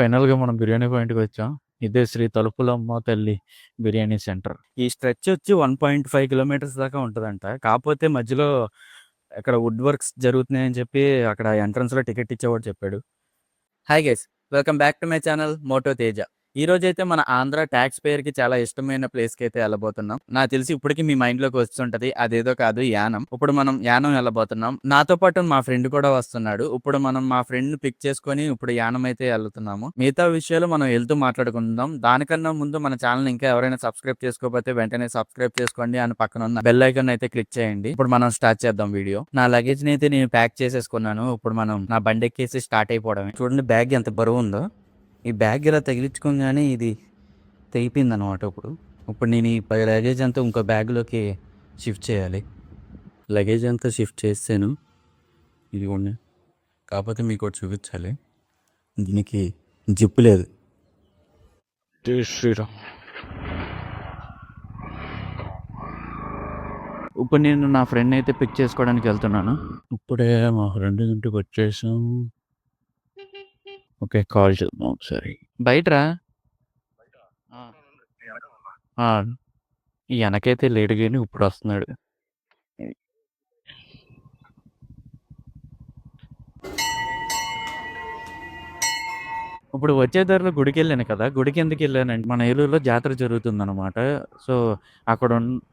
ఫైనల్‌గా మనం బిర్యానీ పాయింట్‌కి వచ్చాం. ఇదే శ్రీ తలుపులమ్మ తల్లి బిర్యానీ సెంటర్. ఈ స్ట్రెచ్ వచ్చి 1.5 కిలోమీటర్స్ దాకా ఉంటుందంట కాకపోతే మధ్యలో అక్కడ వుడ్ వర్క్స్ జరుగుతున్నాయని చెప్పి అక్కడ ఎంట్రన్స్‌లో టికెట్ ఇచ్చేవాడు చెప్పాడు. Hi guys! Welcome back to my channel moto Teja. ఈ రోజు అయితే మన ఆంధ్ర టాక్స్ పేయర్‌కి చాలా ఇష్టమైన ప్లేస్కి అయితే వెళ్ళబోతున్నాం నాకు తెలిసి ఇప్పటికి మీ మైండ్‌లోకి వస్తుంటది. అదేదో కాదు యానం. ఇప్పుడు మనం యానం వెళ్ళబోతున్నాం నాతో పాటు మా ఫ్రెండ్ కూడా వస్తున్నాడు. ఇప్పుడు మనం మా ఫ్రెండ్‌ని పిక్ చేసుకొని ఇప్పుడు యానం అయితే వెళ్తున్నాము మిగతా విషయాలు మనం వెళ్తూ మాట్లాడుకుందాం. దానికన్నా ముందు మన ఛానల్ ఇంకా ఎవరైనా సబ్స్క్రైబ్ చేసుకోకపోతే వెంటనే సబ్స్క్రైబ్ చేసుకోండి. అండ్ పక్కన ఉన్న బెల్ ఐకాన్ అయితే క్లిక్ చేయండి. ఇప్పుడు మనం స్టార్ట్ చేద్దాం వీడియో. నా లగేజ్‌ని అయితే నేను ప్యాక్ చేసేసుకున్నాను. ఇప్పుడు మనం నా బండి ఎక్కేసి స్టార్ట్ అయిపోవడమే. చూడండి బ్యాగ్ ఎంత బరువు ఉందో ఈ బ్యాగ్ ఇలా తగిలించుకోగానే ఇది తెగిపోయిందనమాట ఇప్పుడు. ఇప్పుడు నేను ఈ లగేజ్ అంతా ఇంకో బ్యాగ్‌లోకి షిఫ్ట్ చేయాలి. లగేజ్ అంతా షిఫ్ట్ చేసేసాను. ఇదిగోండి. కాపోతే మీకోటి చూపించాలి. దీనికి జిప్ లేదు. శ్రీరామ్. ఇప్పుడు నేను నా ఫ్రెండ్‌ని అయితే పిక్ చేసుకోవడానికి ఎళ్తున్నాను. ఇప్పుడే మా ఫ్రెండ్ ఇంటికి వచ్చేసాం. ఓకే. కాల్ చేద్దాం ఒకసారి. బయటరా? ఆ! ఆ! ఎనకైతే లేడు గాని ఇప్పుడొస్తున్నాడు. ఇప్పుడు వచ్చే దారిలో గుడికెళ్ళాను కదా! గుడికెందుకెళ్ళానంటే మన ఏలూరులో జాతర జరుగుతుందనమాట. సో, అక్కడ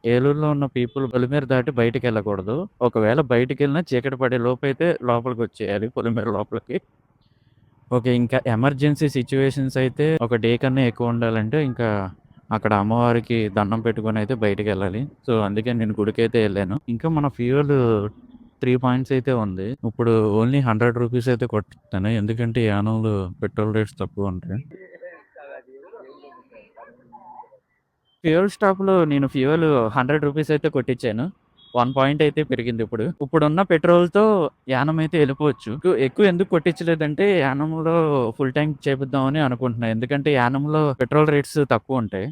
ఏలూరులో ఉన్న పీపుల్ పొలిమేర దాటి బయటికెళ్ళకూడదు. ఒకవేళ బయటికెళ్ళినా చీకటి పడే లోపైతే లోపలికొచ్చేయాలి పొలిమేర లోపలికి. ఓకే. ఇంకా ఎమర్జెన్సీ సిచ్యువేషన్స్ అయితే ఒక డే కన్నా ఎక్కువ ఉండాలంటే ఇంకా అక్కడ అమ్మవారికి దండం పెట్టుకొని అయితే బయటికెళ్ళాలి. సో, అందుకే నేను గుడికి అయితే వెళ్ళాను ఇంకా మన ఫ్యూయల్ త్రీ పాయింట్స్ అయితే ఉంది. ఇప్పుడు ఓన్లీ హండ్రెడ్ రూపీస్ అయితే కొట్టాను. ఎందుకంటే యానంలో పెట్రోల్ రేట్స్ తక్కువుంటాయి. ఫ్యూయల్ స్టాప్‌లో నేను ఫ్యూయల్ హండ్రెడ్ రూపీస్ అయితే కొట్టించాను. వన్ పాయింట్ అయితే పెరిగింది ఇప్పుడు. ఇప్పుడున్న పెట్రోల్‌తో యానం అయితే వెళ్ళిపోవచ్చు ఎక్కువ ఎందుకు కొట్టించలేదంటే యానంలో ఫుల్ ట్యాంక్ చేపిద్దామని అనుకుంటున్నాను ఎందుకంటే యానంలో పెట్రోల్ రేట్స్ తక్కువ ఉంటాయి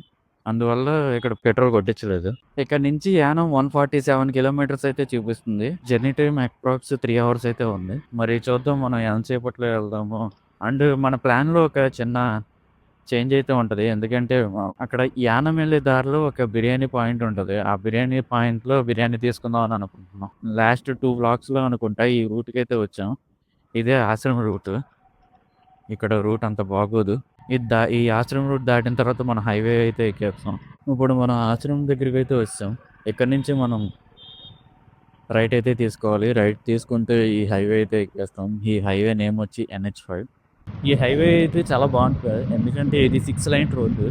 అందువల్ల ఇక్కడ పెట్రోల్ కొట్టించలేదు. ఇక్కడ నుంచి యానం 147 కిలోమీటర్స్ అయితే చూపిస్తుంది. Journey time approx three hours అయితే ఉంది. మరి చూద్దాం మనం ఎంతసేపట్లో వెళ్దాము అండ్ మన ప్లాన్‌లో ఒక చిన్న చేంజ్ అయితే ఉంటుంది ఎందుకంటే అక్కడ యానం వెళ్ళే దారిలో ఒక బిర్యానీ పాయింట్ ఉంటుంది ఆ బిర్యానీ పాయింట్‌లో బిర్యానీ తీసుకుందాం అని అనుకుంటున్నాం. లాస్ట్ టూ బ్లాక్స్లో అనుకుంటా ఈ రూట్‌కైతే వచ్చాం. ఇదే ఆశ్రమం రూట్. ఇక్కడ రూట్ అంత బాగోదు. ఇది దా ఈ ఆశ్రమం రూట్ దాటిన తర్వాత మనం హైవే అయితే ఎక్కేస్తాం. ఇప్పుడు మనం ఆశ్రమం దగ్గరికి అయితే వచ్చాం. ఇక్కడ నుంచి మనం రైట్ అయితే తీసుకోవాలి. రైట్ తీసుకుంటే ఈ హైవే అయితే ఎక్కేస్తాం. ఈ హైవే నేమ్ వచ్చి ఎన్హెచ్ ఫైవ్ ఈ హైవే అయితే చాలా బాగుంటుంది ఎందుకంటే ఇది సిక్స్ లైన్ రోడ్డు.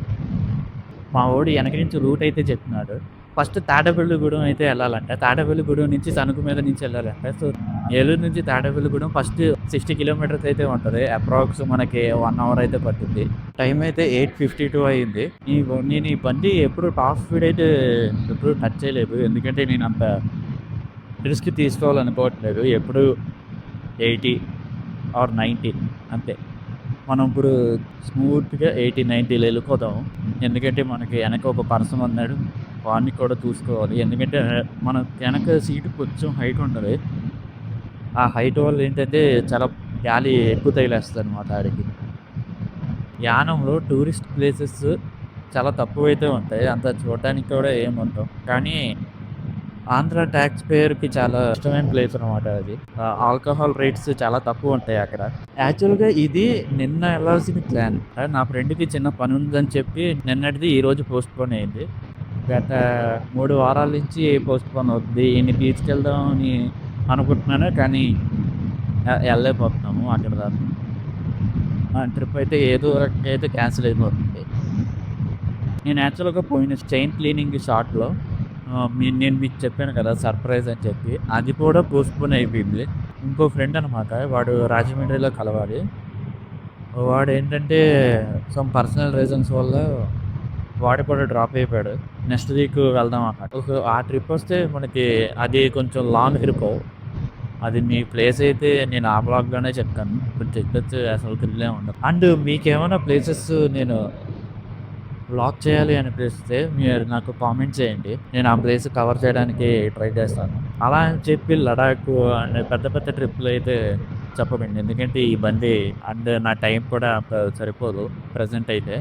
మా వాడు వెనక నుంచి రూట్ అయితే చెప్తున్నాడు. ఫస్ట్ తాటపల్లిగూడెం అయితే వెళ్ళాలంట తాడేపల్లిగూడెం నుంచి తణుకు మీద నుంచి వెళ్ళాలంట సో, ఏలూరు నుంచి తాడేపల్లిగూడెం ఫస్ట్ 60 కిలోమీటర్స్ అయితే ఉంటుంది అప్రాక్స్ మనకి వన్ అవర్ అయితే పడుతుంది టైం అయితే 8:52 అయింది. ఈ నేను ఈ బండి ఎప్పుడు టాప్ స్పీడ్ అయితే ఎప్పుడు టచ్ చేయలేదు. ఎందుకంటే నేను అంత రిస్క్ తీసుకోవాలనుకోవట్లేదు. ఎప్పుడు 80 ఆర్ 90 అంతే. మనం ఇప్పుడు స్మూత్‌గా ఎయిటీ నైంటీలు వెళ్ళిపోదాం ఎందుకంటే మనకి వెనక ఒక పర్సన్ ఉన్నాడు. వాడిని కూడా చూసుకోవాలి. ఎందుకంటే మన వెనక సీటు కొంచెం హైట్ ఉండదు ఆ హైట్ వల్ల ఏంటంటే చాలా గాలి ఎక్కువ తగిలేస్తదనమాట ఆడికి. యానంలో టూరిస్ట్ ప్లేసెస్ చాలా తక్కువైతే ఉంటాయి. అంత చూడటానికి కూడా ఏమి కానీ ఆంధ్ర టాక్స్ పేయర్‌కి చాలా ఇష్టమైన ప్లేస్ అనమాట అది. ఆల్కహాల్ రేట్స్ చాలా తక్కువుంటాయి అక్కడ. యాక్చువల్‌గా ఇది నిన్న ఎళ్ళాల్సిన ప్లాన్. నా ఫ్రెండ్‌కి చిన్న పనుందని చెప్పి నిన్నటిది ఈరోజు పోస్ట్‌పోన్ అయింది. గత 3 వారాల నుంచి పోస్ట్‌పోన్ అవుతుంది. ఈడిని తీసుకెళ్దాం అని అనుకుంటున్నాను. కానీ ఎ ఎళ్ళలేకపోతున్నాము అక్కడి దాకా. ట్రిప్ అయితే ఏదో అయితే క్యాన్సిల్ అయిపోతుంది. నేను యాక్చువల్‌గా పోయిన చైన్ క్లీనింగ్ మీ నేను మీకు చెప్పాను కదా! సర్ప్రైజ్ అని చెప్పి. అది కూడా పోస్ట్‌పోన్ అయిపోయింది. ఇంకో ఫ్రెండ్ అనమాట. వాడు రాజమండ్రిలో కలవాలి. వాడేంటంటే సమ్ పర్సనల్ రీజన్స్ వల్ల వాడు కూడా డ్రాప్ అయిపోయాడు. నెక్స్ట్ వీక్ వెళ్దాం అన్నమాట ఆ ట్రిప్ వస్తే మనకి అది కొంచెం లాంగ్ ట్రిప్. అది మీ ప్లేస్ అయితే నేను ఆ వ్లాగ్‌లోనే చెప్తాను. కొంచెం చెప్పొచ్చు అసలు తెలియలే ఉండదు. అండ్ మీకేమైనా ప్లేసెస్ నేను బ్లాక్ చేయాలి అనిపిస్తే మీరు నాకు కామెంట్ చేయండి. నేను ఆ ప్లేస్ కవర్ చేయడానికి ట్రై చేస్తాను. అలా అని చెప్పి లడాక్ అనే పెద్ద పెద్ద ట్రిప్‌లు అయితే చెప్పకండి ఎందుకంటే ఈ బండి అండ్ నా టైం కూడా సరిపోదు ప్రజెంట్ అయితే.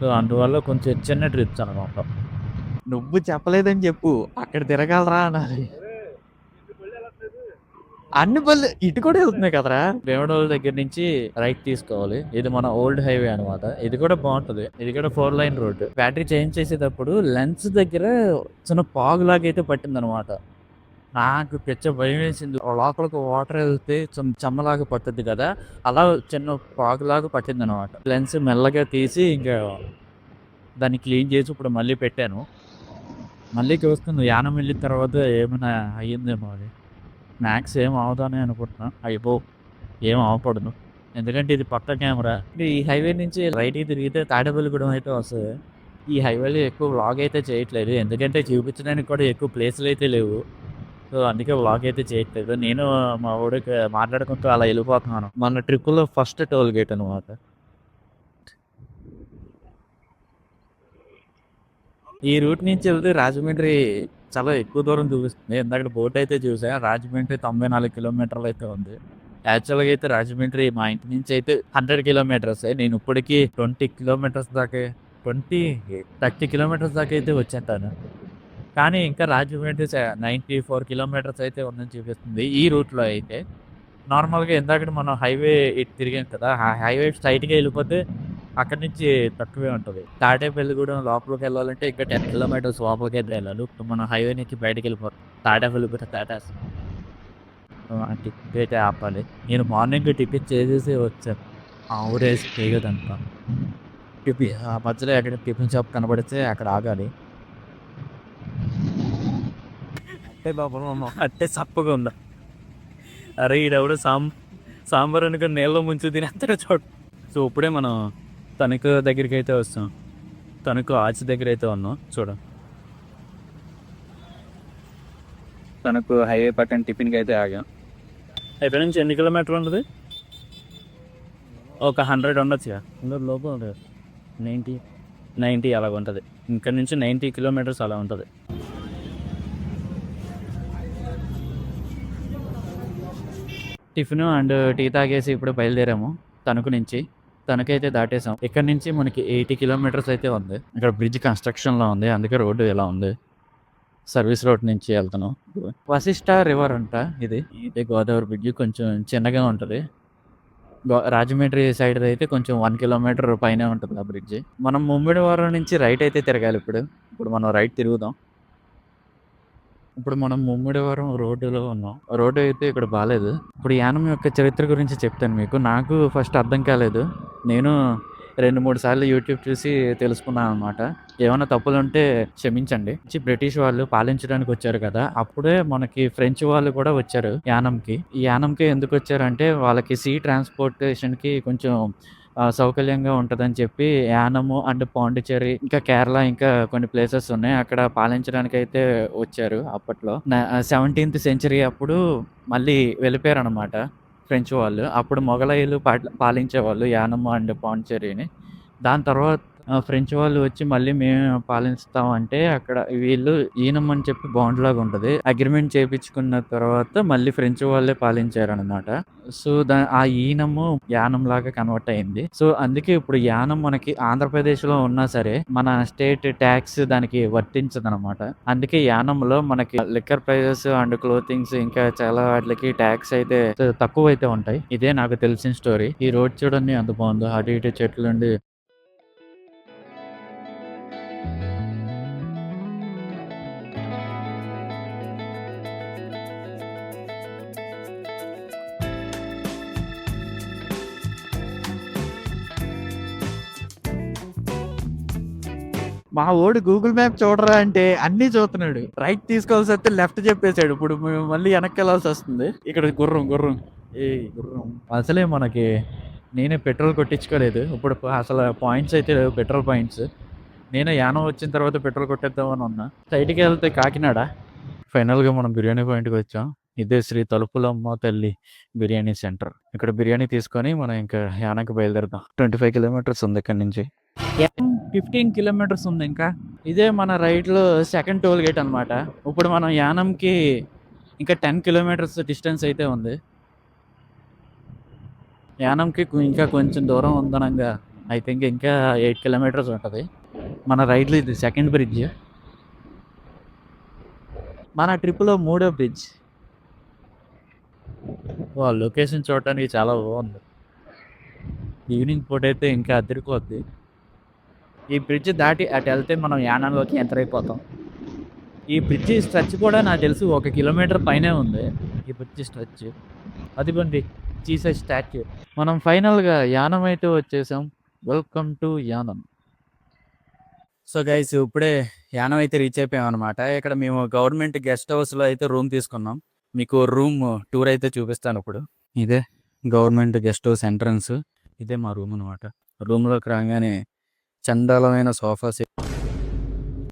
సో అందువల్ల కొంచెం చిన్న ట్రిప్స్ అనమాట నువ్వు చెప్పలేదని చెప్పు. అక్కడ తిరగలరా అనాలి. అన్ని బళ్ళు ఇటు కూడా వెళ్తున్నాయి కదరా? వేమడోల్ దగ్గర నుంచి రైట్ తీసుకోవాలి. ఇది మన ఓల్డ్ హైవే అనమాట ఇది కూడా బాగుంటది. ఇది కూడా four line road. Battery change చేసేటప్పుడు లెన్స్ దగ్గర చిన్న పాగులాగా అయితే పట్టింది అనమాట నాకు పెచ్చ భయం వేసింది. లోపలికి వాటర్ వెళ్తే చిన్న చెమ్మలాగా పట్టుద్ది కదా. అలా చిన్న పాగులాగా పట్టింది అనమాట లెన్స్ మెల్లగా తీసి ఇంకా దాన్ని క్లీన్ చేసి ఇప్పుడు మళ్ళీ పెట్టాను. మళ్ళీ చూస్తుంది యానం వెళ్ళిన తర్వాత ఏమైనా అయ్యిందేమో అది మ్యాక్స్ ఏం అవదానే అనుకుంటున్నాను అయిపో ఏం అవపడదు ఎందుకంటే ఇది పక్క కెమెరా. ఈ హైవే నుంచి రైట్కి తిరిగితే తాడేపల్లిగూడెం అయితే వస్తుంది. ఈ హైవేలో ఎక్కువ వ్లాగ్ అయితే చేయట్లేదు. ఎందుకంటే చూపించడానికి కూడా ఎక్కువ ప్లేసులు అయితే లేవు. సో అందుకే వ్లాగ్ అయితే చేయట్లేదు. నేను మా ఊడికి మాట్లాడుకుంటూ అలా వెళ్ళిపోతున్నాను. మన ట్రిప్పులో ఫస్ట్ టోల్ గేట్ అనమాట ఈ రూట్ నుంచి వెళ్తే రాజమండ్రి చాలా ఎక్కువ దూరం చూపిస్తుంది. ఇందాక బోట్ అయితే చూసాను రాజమండ్రి తొంభై నాలుగు కిలోమీటర్లు అయితే ఉంది. యాక్చువల్గా అయితే రాజమండ్రి మా ఇంటి నుంచి అయితే హండ్రెడ్ కిలోమీటర్స్. నేను ఇప్పటికీ ట్వంటీ కిలోమీటర్స్ దాకా ట్వంటీ థర్టీ కిలోమీటర్స్ దాకా అయితే వచ్చేస్తాను. కానీ ఇంకా రాజమండ్రి నైంటీ ఫోర్ కిలోమీటర్స్ అయితే ఉందని చూపిస్తుంది ఈ రూట్లో అయితే. నార్మల్గా ఇందాక మనం హైవే ఇటు తిరిగాం కదా ఆ హైవే స్ట్రైట్గా వెళ్ళిపోతే అక్కడి నుంచి తక్కువే ఉంటుంది. తాడేపల్లిగూడెం లోపలికి వెళ్ళాలంటే ఇంకా టెన్ కిలోమీటర్స్ లోపలికి అయితే వెళ్ళాలి. ఇప్పుడు మనం హైవే నుంచి బయటకు వెళ్ళిపోతాం తాడేపల్లిగూడెం తాటాస్. టికెట్ అయితే ఆపాలి. నేను మార్నింగ్ టికెట్ చేసేసి వచ్చాను. ఆ ఊరేసి చేయదంతా టిఫిన్ ఆ మధ్యలో ఎక్కడ టిఫిన్ షాప్ కనబడితే అక్కడ ఆగాలి. అంటే బాబు అంటే సప్పగా ఉందా? అరే ఈడెవడు సాం సాంబార్ అనుకుని నీళ్ళలో ముంచు తినేస్తాడు చూడు. సో ఇప్పుడే మనం తణుకు దగ్గరికి అయితే వస్తాం. తణుకు ఆచి దగ్గర అయితే ఉన్నాం. చూడ. తణుకు హైవే పక్కన టిఫిన్కి అయితే ఆగాం ఇక్కడ నుంచి ఎన్ని కిలోమీటర్లు ఉంటుంది ఒక హండ్రెడ్ ఉండొచ్చుగా హండ్రెడ్ లోపు ఉంటుంది నైంటీ నైంటీ అలాగ ఉంటుంది. ఇక్కడ నుంచి నైంటీ కిలోమీటర్స్ అలా ఉంటుంది. టిఫిన్ అండ్ టీ తాగేసి ఇప్పుడు బయలుదేరాము. తణుకు నుంచి. తణుకైతే దాటేసాం. ఇక్కడ నుంచి మనకి ఎయిటీ కిలోమీటర్స్ అయితే ఉంది. ఇక్కడ బ్రిడ్జ్ కన్స్ట్రక్షన్లో ఉంది. అందుకే రోడ్డు ఇలా ఉంది. సర్వీస్ రోడ్ నుంచి వెళ్తున్నాం. వశిష్ట రివర్ అంట ఇది. ఇది గోదావరి బ్రిడ్జ్ కొంచెం చిన్నగా ఉంటుంది. రాజమండ్రి సైడ్ అయితే కొంచెం వన్ కిలోమీటర్ పైన ఉంటుంది ఆ బ్రిడ్జ్. మనం ముమ్మిడివారం నుంచి రైట్ అయితే తిరగాలి ఇప్పుడు. ఇప్పుడు మనం రైట్ తిరుగుదాం. ఇప్పుడు మనం ముమ్మిడివారం రోడ్డులో ఉన్నాం. రోడ్డు అయితే ఇక్కడ బాగాలేదు ఇప్పుడు యానం యొక్క చరిత్ర గురించి చెప్తాను మీకు. నాకు ఫస్ట్ అర్థం కాలేదు. నేను రెండు మూడు సార్లు యూట్యూబ్ చూసి తెలుసుకున్నాను అనమాట ఏమైనా తప్పులు ఉంటే క్షమించండి. మంచి బ్రిటిష్ వాళ్ళు పాలించడానికి వచ్చారు కదా అప్పుడే మనకి ఫ్రెంచ్ వాళ్ళు కూడా వచ్చారు యానంకి. ఈ యానంకి ఎందుకు వచ్చారంటే వాళ్ళకి సీ ట్రాన్స్పోర్టేషన్కి కొంచెం సౌకర్యంగా ఉంటుందని చెప్పి యానము అండ్ పాండిచ్చేరి ఇంకా కేరళ ఇంకా కొన్ని ప్లేసెస్ ఉన్నాయి. అక్కడ పాలించడానికి అయితే వచ్చారు అప్పట్లో. సెవెంటీన్త్ సెంచరీ అప్పుడు మళ్ళీ వెళ్ళిపోయారు అనమాట ఫ్రెంచ్ వాళ్ళు. అప్పుడు మొఘలాయులు పాట- పాలించేవాళ్ళు యానమ్మ అండ్ పాండిచ్చేరిని. దాని తర్వాత ఫ్రెంచ్ వాళ్ళు వచ్చి మళ్ళీ మేము పాలిస్తాం అంటే అక్కడ వీళ్ళు ఈనం అని చెప్పి బాండ్ లాగా ఉంటుంది. అగ్రిమెంట్ చేయించుకున్న తర్వాత మళ్ళీ ఫ్రెంచ్ వాళ్ళే పాలించారు అనమాట సో దా ఆ ఈనము యానం లాగా కన్వర్ట్ అయింది. సో అందుకే ఇప్పుడు యానం మనకి ఆంధ్రప్రదేశ్లో ఉన్నా సరే మన స్టేట్ ట్యాక్స్ దానికి వర్తించదు అనమాట అందుకే యానంలో మనకి లిక్కర్ ప్రైజెస్ అండ్ క్లోతింగ్స్ ఇంకా చాలా వాటికి ట్యాక్స్ అయితే తక్కువ అయితే ఉంటాయి. ఇదే నాకు తెలిసిన స్టోరీ ఈ రోడ్ చూడండి అంత బాగుందో. అటు ఇటు చెట్లు మా ఓడు గూగుల్ మ్యాప్ చూడరా అంటే అన్ని చూస్తున్నాడు. రైట్ తీసుకోవాల్సి వస్తే లెఫ్ట్ చెప్పేశాడు. ఇప్పుడు మేము మళ్ళీ వెనక్కి వెళ్ళాల్సి వస్తుంది. ఇక్కడ గుర్రం గుర్రం. ఏ గుర్రం? అసలే మనకి నేనే పెట్రోల్ కొట్టించుకోలేదు. ఇప్పుడు అసలు పాయింట్స్ అయితే లేవు పెట్రోల్ పాయింట్స్ నేను యానం వచ్చిన తర్వాత పెట్రోల్ కొట్టేద్దామని ఉన్నా. సైడ్కి వెళ్తే కాకినాడ. ఫైనల్గా మనం బిర్యానీ పాయింట్కి వచ్చాం. ఇదే శ్రీ తలుపులమ్మ తల్లి బిర్యానీ సెంటర్ ఇక్కడ బిర్యానీ తీసుకొని మనం ఇంకా యానకి బయలుదేరుదాం. ట్వంటీ ఫైవ్ కిలోమీటర్స్ ఉంది ఇక్కడ నుంచి. ఫిఫ్టీన్ కిలోమీటర్స్ ఉంది ఇంకా. ఇదే మన రైట్లో సెకండ్ టోల్ గేట్ అనమాట ఇప్పుడు మనం యానంకి ఇంకా టెన్ కిలోమీటర్స్ డిస్టెన్స్ అయితే ఉంది. యానంకి ఇంకా కొంచెం దూరం ఉందనంగా. ఐ థింక్ ఇంకా ఎయిట్ కిలోమీటర్స్ ఉంటుంది. మన రైట్లో ఇది సెకండ్ బ్రిడ్జ్ మన ట్రిప్లో మూడో బ్రిడ్జ్ వా లొకేషన్ చూడటానికి చాలా బాగుంది. ఈవినింగ్ పూట అయితే ఇంకా అదిరిపోద్ది ఈ బ్రిడ్జ్ దాటి అటు వెళ్తే మనం యానంలోకి ఎంటర్ అయిపోతాం. ఈ బ్రిడ్జ్ స్ట్రెచ్ కూడా నాకు తెలిసి ఒక కిలోమీటర్ పైనే ఉంది. ఈ బ్రిడ్జ్ స్ట్రెచ్ అదిగోండి జీసస్ స్టాచ్యూ మనం ఫైనల్గా యానం అయితే వచ్చేసాం. Welcome to Yanam so guys ఇప్పుడే యానం అయితే రీచ్ అయిపోయాం అనమాట ఇక్కడ మేము గవర్నమెంట్ గెస్ట్ హౌస్లో అయితే రూమ్ తీసుకున్నాం. మీకు రూమ్ టూర్ అయితే చూపిస్తాను ఇప్పుడు. ఇదే గవర్నమెంట్ గెస్ట్ హౌస్ ఎంట్రన్స్ ఇదే మా రూమ్ అనమాట రూమ్లోకి రాగానే చండాలమైన సోఫా సెట్.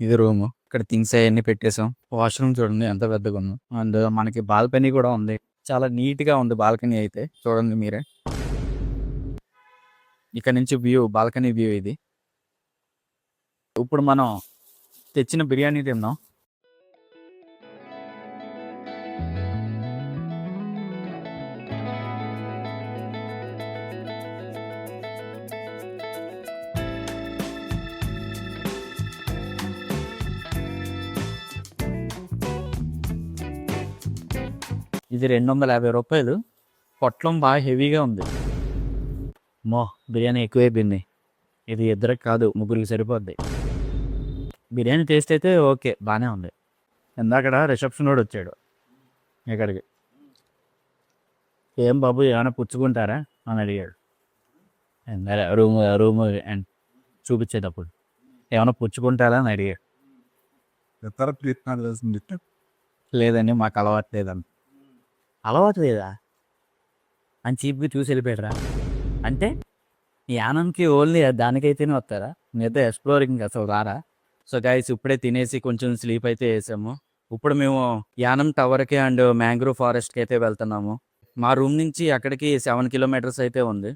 ఇది రూమ్. ఇక్కడ థింగ్స్ అవన్నీ పెట్టేసాం. వాష్రూమ్ చూడండి ఎంత పెద్దగా ఉందో. అండ్ మనకి బాల్కనీ కూడా ఉంది. చాలా నీట్గా ఉంది బాల్కనీ అయితే. చూడండి మీరే. ఇక్కడ నుంచి వ్యూ బాల్కనీ వ్యూ ఇది. ఇప్పుడు మనం తెచ్చిన బిర్యానీ తిన్నాం ఇది రెండు వందల యాభై రూపాయలు. పొట్లం బాగా హెవీగా ఉంది. మో బిర్యానీ ఎక్కువైపోయింది. ఇది ఇద్దరికి కాదు ముగ్గురికి సరిపోద్ది. బిర్యానీ టేస్ట్ అయితే ఓకే బాగానే ఉంది. ఇందాకడ రిసెప్షన్ కూడా వచ్చాడు ఇక్కడికి. ఏం బాబు ఏమైనా పుచ్చుకుంటారా? అని అడిగాడు. రూమ్ రూమ్ అండ్ చూపించేటప్పుడు. ఏమైనా పుచ్చుకుంటారా? అని అడిగాడు. లేదండి మాకు అలవాటు లేదండి. అలవాటు లేదా? అని చీప్గా చూసి వెళ్ళిపోయారా అంటే? యానంకి ఓన్లీ దానికైతేనే వస్తారా? మిగతా ఎక్స్ప్లోరింగ్ అసలు రారా? సో గైస్ ఇప్పుడే తినేసి కొంచెం స్లీప్ అయితే వేసాము. ఇప్పుడు మేము యానం టవర్కి అండ్ మ్యాంగ్రూవ్ ఫారెస్ట్కి అయితే వెళ్తున్నాము. మా రూమ్ నుంచి అక్కడికి సెవెన్ కిలోమీటర్స్ అయితే ఉంది.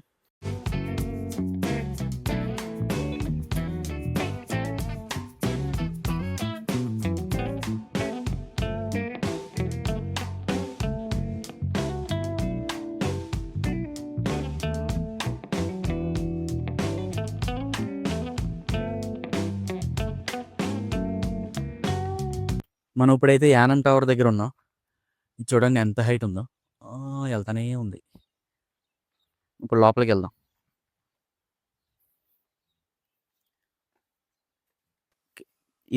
మనం ఇప్పుడైతే యానం టవర్ దగ్గర ఉన్నాం. చూడండి ఎంత హైట్ ఉందో. వెళ్తానే ఉంది. ఇప్పుడు లోపలికి వెళ్దాం.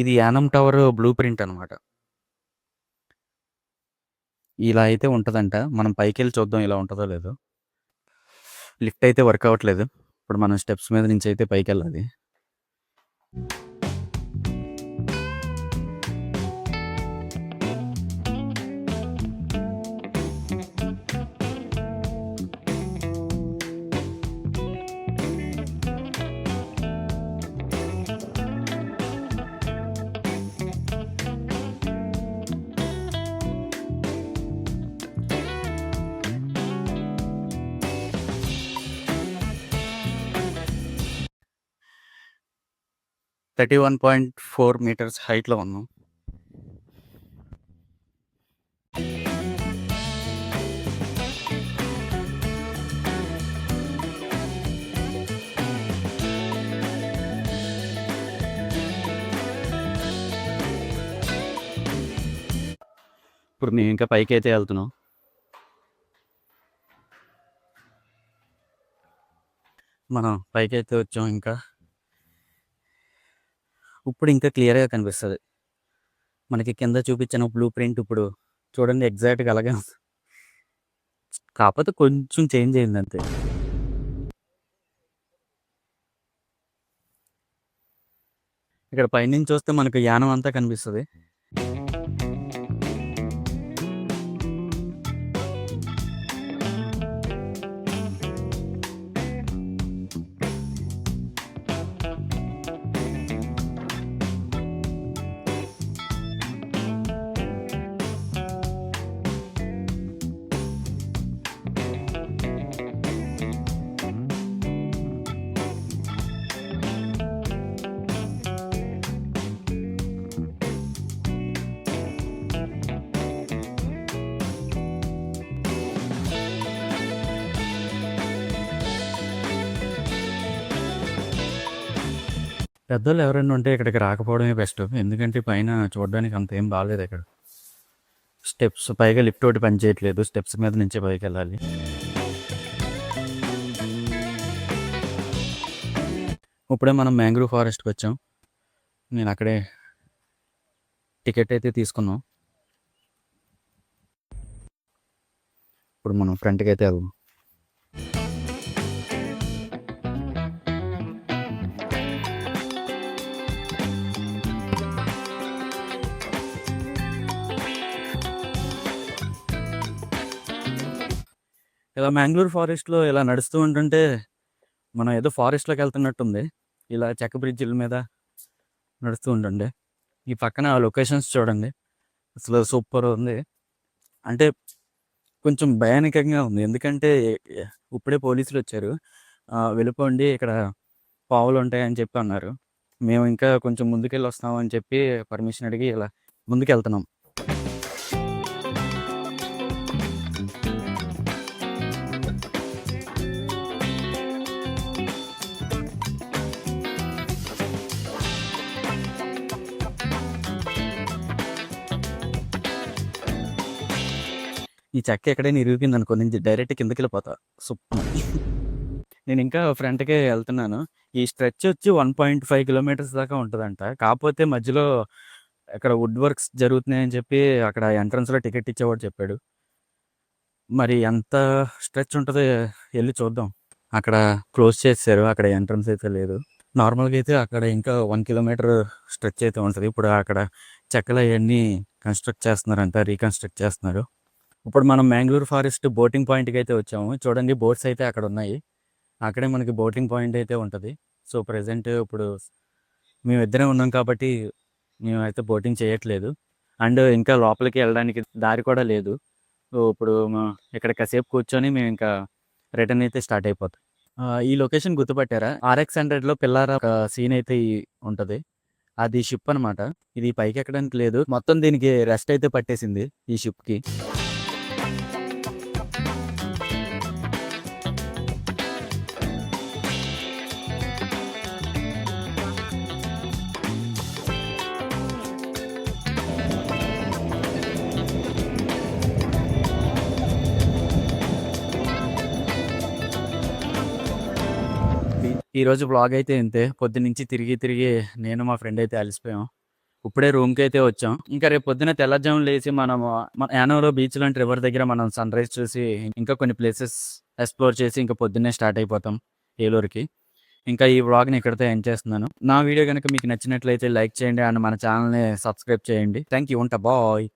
ఇది యానం టవర్ బ్లూ ప్రింట్ అనమాట ఇలా అయితే ఉంటుందంట. మనం పైకి వెళ్ళి చూద్దాం ఇలా ఉంటుందో లేదో. లిఫ్ట్ అయితే వర్క్ అవ్వట్లేదు. ఇప్పుడు మనం స్టెప్స్ మీద నుంచి అయితే పైకి వెళ్ళాలి. Thirty one point four metres హైట్లో ఉన్నాం. ఇప్పుడు మేము ఇంకా పైకి అయితే వెళ్తున్నాం. మనం పైకి అయితే వచ్చాం ఇంకా. ఇప్పుడు ఇంకా క్లియర్గా కనిపిస్తుంది. మనకి కింద చూపించిన బ్లూ ప్రింట్ ఇప్పుడు చూడండి ఎగ్జాక్ట్గా అలాగే ఉంది. కాకపోతే కొంచెం చేంజ్ అయింది అంతే. ఇక్కడ పైనుంచి చూస్తే మనకు యానం అంతా కనిపిస్తుంది. పెద్దోళ్ళు ఎవరైనా ఉంటే ఇక్కడికి రాకపోవడమే బెస్ట్. ఎందుకంటే పైన చూడడానికి అంత ఏం బాగాలేదు ఇక్కడ. స్టెప్స్ పైగా లిఫ్ట్ ఒకటి పని చేయట్లేదు. స్టెప్స్ మీద నుంచే పైకి వెళ్ళాలి. ఇప్పుడే మనం మ్యాంగ్రూవ్ ఫారెస్ట్కి వచ్చాం. నేను అక్కడే టికెట్ అయితే తీసుకున్నాం. ఇప్పుడు మనం ఫ్రంట్కి అయితే వెళ్దాం. ఇలా మ్యాంగ్లూర్ ఫారెస్ట్లో ఇలా నడుస్తూ ఉంటుంటే మనం ఏదో ఫారెస్ట్లోకి వెళ్తున్నట్టుంది. ఇలా చెక్క బ్రిడ్జిల మీద నడుస్తూ ఉంటుండే. ఈ పక్కన లొకేషన్స్ చూడండి. అసలు సూపర్ ఉంది. అంటే కొంచెం భయానకంగా ఉంది. ఎందుకంటే ఇప్పుడే పోలీసులు వచ్చారు. వెళ్ళిపోండి ఇక్కడ పావులు ఉంటాయని చెప్పి అన్నారు. మేము ఇంకా కొంచెం ముందుకెళ్ళి వస్తామని చెప్పి పర్మిషన్ అడిగి ఇలా ముందుకు ఈ చెక్క ఎక్కడైనా ఇరిగిపోయింది అనుకో నేను డైరెక్ట్ కిందకి వెళ్ళిపోతా సూపర్. నేను ఇంకా ఫ్రంట్కే వెళ్తున్నాను. ఈ స్ట్రెచ్ వచ్చి వన్ పాయింట్ ఫైవ్ కిలోమీటర్స్ దాకా ఉంటుందంట. కాకపోతే మధ్యలో అక్కడ వుడ్ వర్క్స్ జరుగుతున్నాయని చెప్పి అక్కడ ఎంట్రన్స్లో టికెట్ ఇచ్చేవాడు చెప్పాడు. మరి ఎంత స్ట్రెచ్ ఉంటుందో వెళ్ళి చూద్దాం. అక్కడ క్లోజ్ చేశారు అక్కడ ఎంట్రన్స్ అయితే లేదు. నార్మల్గా అయితే అక్కడ ఇంకా వన్ కిలోమీటర్ స్ట్రెచ్ అయితే ఉంటుంది. ఇప్పుడు అక్కడ చెక్కలు అవన్నీ కన్స్ట్రక్ట్ చేస్తున్నారంట రీకన్స్ట్రక్ట్ చేస్తున్నారు. ఇప్పుడు మనం మ్యాంగ్లూర్ ఫారెస్ట్ బోటింగ్ పాయింట్కి అయితే వచ్చాము. చూడండి బోట్స్ అయితే అక్కడ ఉన్నాయి అక్కడే మనకి బోటింగ్ పాయింట్ అయితే ఉంటుంది. సో ప్రజెంట్ ఇప్పుడు మేము ఇద్దరే ఉన్నాం కాబట్టి మేము అయితే బోటింగ్ చేయట్లేదు. అండ్ ఇంకా లోపలికి వెళ్ళడానికి దారి కూడా లేదు. ఇప్పుడు మా- ఇక్కడ కాసేపు కూర్చొని మేము ఇంకా రిటర్న్ అయితే స్టార్ట్ అయిపోతాం. ఈ లొకేషన్ గుర్తుపట్టారా? ఆర్ఎక్స్ హండ్రెడ్లో పిల్లార సీన్ అయితే ఉంటుంది. అది షిప్ అన్నమాట. ఇది పైకి ఎక్కడానికి లేదు. మొత్తం దీనికి రెస్ట్ అయితే పట్టేసింది ఈ షిప్కి. ఈరోజు బ్లాగ్ అయితే ఇంతే. పొద్దునుంచి తిరిగి తిరిగి నేను మా ఫ్రెండ్ అయితే అలసిపోయాం. ఇప్పుడే రూమ్కి అయితే వచ్చాం. ఇంకా రేపు పొద్దున తెల్లజాములు లేచి మనం మన యానోలో బీచ్ లాంటి రివర్ దగ్గర మనం సన్ రైజ్ చూసి ఇంకా కొన్ని ప్లేసెస్ ఎక్స్ప్లోర్ చేసి ఇంకా పొద్దున్నే స్టార్ట్ అయిపోతాం ఏలూరుకి. ఇంకా ఈ వ్లాగ్ని ఇక్కడితో ఎండ్ చేస్తున్నాను. నా వీడియో కనుక మీకు నచ్చినట్లయితే లైక్ చేయండి. అండ్ మన ఛానల్ని సబ్స్క్రైబ్ చేయండి. థ్యాంక్ యూ ఉంటా. బాయ్